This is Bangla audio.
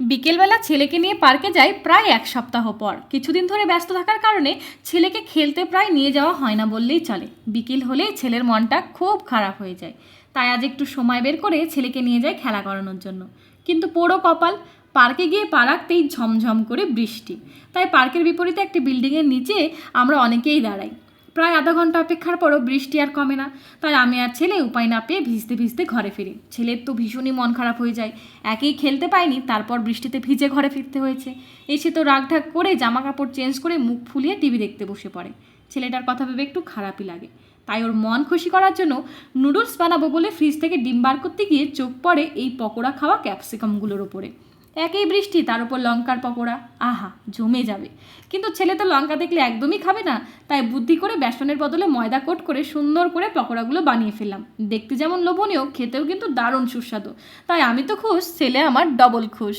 বিকেলবেলা ছেলেকে নিয়ে পার্কে যাই প্রায় এক সপ্তাহ পর। কিছুদিন ধরে ব্যস্ত থাকার কারণে ছেলেকে খেলতে প্রায় নিয়ে যাওয়া হয় না বললেই চলে। বিকেল হলেই ছেলের মনটা খুব খারাপ হয়ে যায়। তাই আজ একটু সময় বের করে ছেলেকে নিয়ে যায় খেলা করানোর জন্য। কিন্তু পোড়ো কপাল, পার্কে গিয়ে পা রাখতেই ঝমঝম করে বৃষ্টি। তাই পার্কের বিপরীতে একটি বিল্ডিংয়ের নিচে আমরা অনেকেই দাঁড়াই। প্রায় আধা ঘণ্টা অপেক্ষার পরও বৃষ্টি আর কমে না। তাই আমি আর ছেলে উপায় না পেয়ে ভিজতে ভিজতে ঘরে ফিরি। ছেলের তো ভীষণই মন খারাপ হয়ে যায়। একেই খেলতে পাইনি, তারপর বৃষ্টিতে ভিজে ঘরে ফিরতে হয়েছে। এসে তো রাগঢাক করে জামা কাপড় চেঞ্জ করে মুখ ফুলিয়ে টিভি দেখতে বসে পড়ে। ছেলেটার কথা ভেবে একটু খারাপই লাগে। তাই ওর মন খুশি করার জন্য নুডলস বানাবো বলে ফ্রিজ থেকে ডিম বার করতে গিয়ে চোখ পড়ে এই পকোড়া খাওয়া ক্যাপসিকামগুলোর ওপরে। একই বৃষ্টি, তার উপর লঙ্কার পকোড়া। আহা, জমে যাবে। কিন্তু ছেলে তো লঙ্কা দেখলে একদমই খাবে না। তাই বুদ্ধি করে বেসনের বদলে ময়দা কোট করে সুন্দর করে পকোড়াগুলো বানিয়ে ফেললাম। দেখতে যেমন লোভনীয়, খেতেও কিন্তু দারুণ সুস্বাদু। তাই আমি তো খুশ, ছেলে আমার ডবল খুশ।